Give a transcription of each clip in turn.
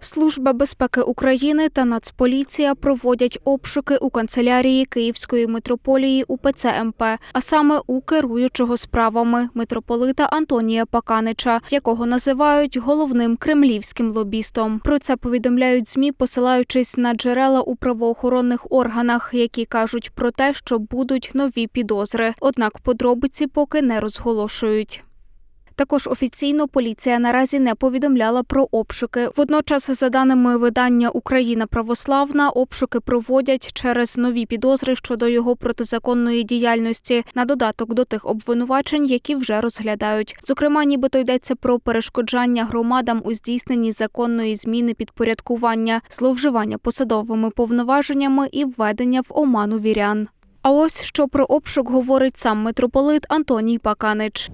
Служба безпеки України та Нацполіція проводять обшуки у канцелярії Київської митрополії УПЦ МП, а саме у керуючого справами митрополита Антонія Паканича, якого називають головним кремлівським лобістом. Про це повідомляють змі, посилаючись на джерела у правоохоронних органах, які кажуть про те, що будуть нові підозри. Однак подробиці поки не розголошують. Також офіційно поліція наразі не повідомляла про обшуки. Водночас, за даними видання Україна Православна, обшуки проводять через нові підозри щодо його протизаконної діяльності на додаток до тих обвинувачень, які вже розглядають. Зокрема, нібито йдеться про перешкоджання громадам у здійсненні законної зміни підпорядкування, зловживання посадовими повноваженнями і введення в оману вірян. А ось що про обшук говорить сам митрополит Антоній Паканич.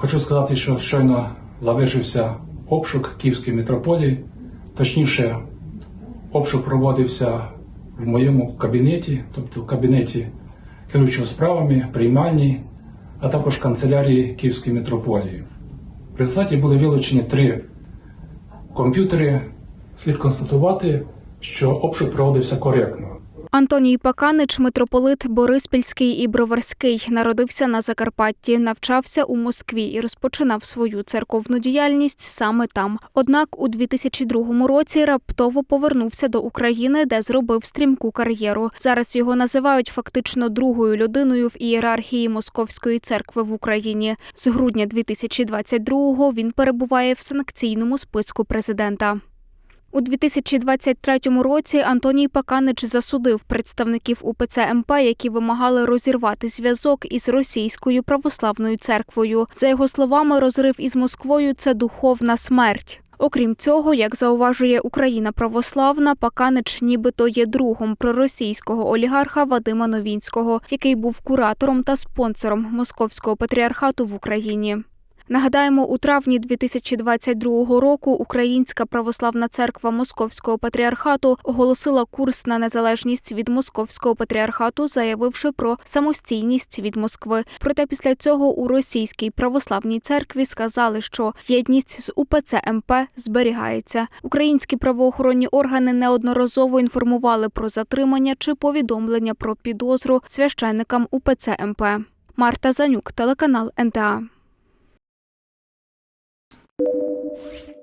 Хочу сказати, що щойно завершився обшук Київської митрополії. Точніше, обшук проводився в моєму кабінеті, тобто в кабінеті керуючого справами, приймальні, а також канцелярії Київської митрополії. В результаті були вилучені три комп'ютери. Слід констатувати, що обшук проводився коректно. Антоній Паканич, митрополит Бориспільський і Броварський, народився на Закарпатті, навчався у Москві і розпочинав свою церковну діяльність саме там. Однак у 2002 році раптово повернувся до України, де зробив стрімку кар'єру. Зараз його називають фактично другою людиною в ієрархії Московської церкви в Україні. З грудня 2022-го він перебуває в санкційному списку президента. У 2023 році Антоній Паканич засудив представників УПЦ МП, які вимагали розірвати зв'язок із російською православною церквою. За його словами, розрив із Москвою це духовна смерть. Окрім цього, як зауважує Україна православна, Паканич нібито є другом проросійського олігарха Вадима Новінського, який був куратором та спонсором московського патріархату в Україні. Нагадаємо, у травні 2022 року Українська православна церква Московського патріархату оголосила курс на незалежність від Московського патріархату, заявивши про самостійність від Москви. Проте після цього у російській православній церкві сказали, що єдність з УПЦ МП зберігається. Українські правоохоронні органи неодноразово інформували про затримання чи повідомлення про підозру священникам УПЦ МП. Марта Занюк, телеканал НТА. Thank you.